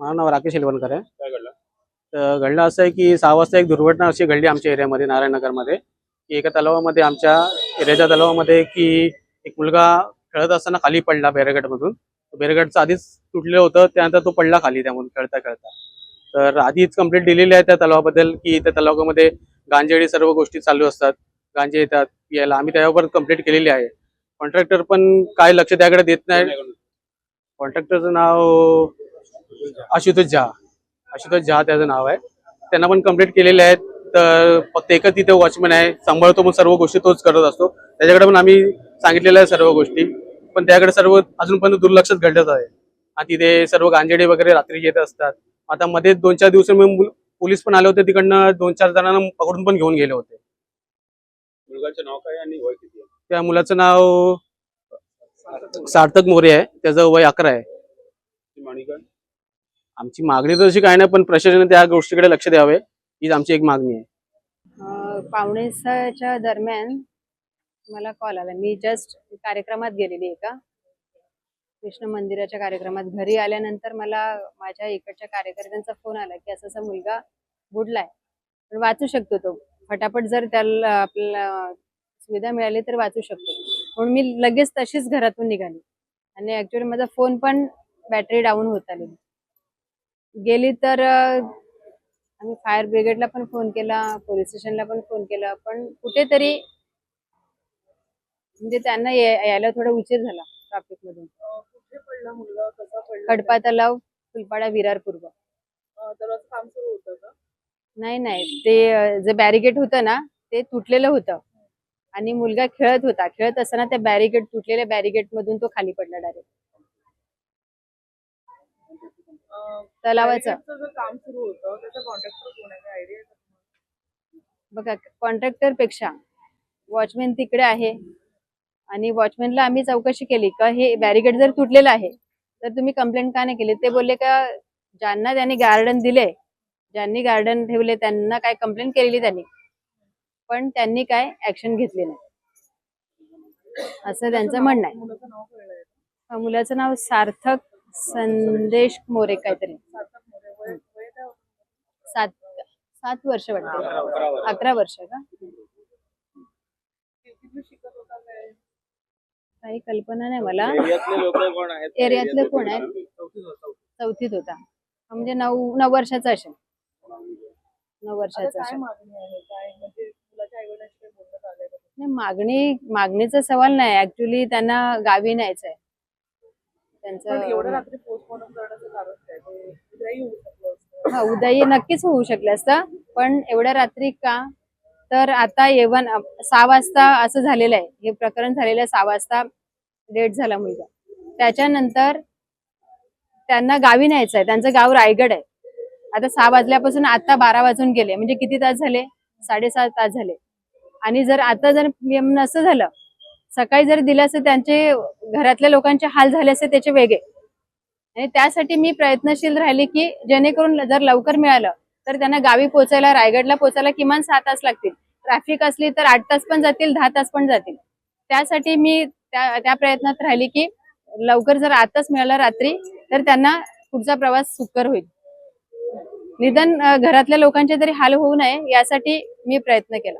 माझं नाव राकेश एलवणकर आहे काय घडलं तर घडलं असं आहे की सहा वाजता एक दुर्घटना अशी घडली आमच्या एरियामध्ये नारायणनगरमध्ये की एका तलावामध्ये आमच्या एरियाच्या तलावामध्ये की एक मुलगा खेळत असताना खाली पडला बॅरेगेटमधून बॅरेगेटचं आधीच तुटलेलं होतं त्यानंतर तो पडला खाली त्यामधून खेळता खेळता. तर आधीच कंप्लेंट दिलेली आहे त्या तलावाबद्दल की त्या तलावामध्ये गांजेडी सर्व गोष्टी चालू असतात गांजे येतात यायला आम्ही त्यावर कंप्लेंट केलेली आहे. कॉन्ट्रॅक्टर पण काय लक्ष त्याकडे देत नाही. कॉन्ट्रॅक्टरचं नाव आशुतोष झा. आशुतोष झा त्याचं नाव आहे. त्यांना पण कंप्लीट केलेले आहेत. तर फक्त एकच तिथे वॉचमॅन आहे. सांभाळतो मग सर्व गोष्टी तोच करत असतो. त्याच्याकडे पण आम्ही सांगितलेल्या आहे सर्व गोष्टी. पण त्याकडे सर्व अजूनपर्यंत दुर्लक्षच घडत आहे. आणि तिथे सर्व गांजेडे वगैरे रात्री येत असतात. आता मध्ये दोन चार दिवसांमध्ये पोलीस पण आले होते. तिकडनं दोन चार जणांना पकडून पण घेऊन गेले होते. मुलगाचं नाव काय आणि वय किती त्या मुलाचं नाव सार्थक मोरे आहे. त्याचं वय अकरा आहे. आमची मागणी तर काय नाही पण प्रशासनाने त्या गोष्टीकडे लक्ष द्यावे. हीच आमची एक मागणी आहे. अं, पावणे सहाच्या दरम्यान मला कॉल आला. मी जस्ट कार्यक्रमात गेलेली एका कृष्ण मंदिराच्या कार्यक्रमात. घरी आल्यानंतर मला माझ्या इकडच्या कार्यकर्त्यांचा फोन आला की असा असा मुलगा बुडलाय. पण वाचू शकतो तो. फटाफट जर त्याला आपल्याला सुविधा मिळाली तर वाचू शकतो. म्हणून मी लगेच तशीच घरातून निघाली. आणि ऍक्च्युअली माझा फोन पण बॅटरी डाऊन होत आलेली. गेली तर आम्ही फायर ब्रिगेडला पण फोन केला पोलीस स्टेशनला पण फोन केला पण कुठेतरी म्हणजे त्यांना यायला थोडा उशीर झाला ट्रॅफिक मधून कडपा तलाव फुलपाडा विरार पूर्व नाही नाही. ते जे बॅरिकेड होतं ना ते तुटलेलं होतं. आणि मुलगा खेळत होता. खेळत असताना त्या बॅरिकेड तुटलेल्या बॅरिकेड मधून तो खाली पडला डायरेक्ट. तलावाचं. काम सुरू होतं त्याचा कॉन्ट्रॅक्टर कोण आहे? काय आयडिया बघा कॉन्ट्रॅक्टरपेक्षा वॉचमॅन तिकडे आहे. आणि वॉचमॅनला आम्ही चौकशी केली का हे बॅरिकेड जर तुटलेलं आहे तर तुम्ही कंप्लेंट का नाही केली? ते बोलले का ज्यांना त्यांनी गार्डन दिले ज्यांनी गार्डन ठेवले त्यांना काय कंप्लेंट केलेली त्यांनी. पण त्यांनी काय ऍक्शन घेतली नाही. असं त्यांचं म्हणणं आहे. मुलाचं नाव कळलंय. अं, मुलाचं नाव सार्थक संदेश मोरे काहीतरी? सात सात वर्ष वाटते. अकरा वर्ष. का? काही कल्पना नाही मला. एरियातले कोण आहेत? चौथीत होता. म्हणजे नऊ नऊ वर्षाचा असेल. नऊ वर्षाचा असेल. नाही मागणी मागणीचा सवाल नाही. ऍक्च्युली त्यांना गावी न्यायचंय. हा उदयी नक्कीच होऊ शकलं असतं. पण एवढ्या रात्री का? तर आता येवन सहा वाजता असं झालेलं आहे. हे प्रकरण झालेलं आहे सहा वाजता डेट झाला मुलगा. त्याच्यानंतर त्यांना गावी न्यायचं आहे. त्यांचं गाव रायगड आहे. आता सहा वाजल्यापासून आता बारा वाजून गेले. म्हणजे किती तास झाले? साडेसात तास झाले. आणि जर आता जर नसं झालं सकाळी जर दिलं असं त्यांचे घरातल्या लोकांचे हाल झाले असते त्याचे वेगळे. आणि त्यासाठी मी प्रयत्नशील राहिले की जेणेकरून जर लवकर मिळालं तर त्यांना गावी पोचायला रायगडला पोचायला किमान सहा तास लागतील. ट्रॅफिक असली तर आठ तास पण जातील दहा तास पण जातील. त्यासाठी मी त्या त्या प्रयत्नात राहिली की लवकर जर आताच मिळालं रात्री तर त्यांना पुढचा प्रवास सुकर होईल. निदान घरातल्या लोकांचे तरी हाल होऊ नये यासाठी मी प्रयत्न केला.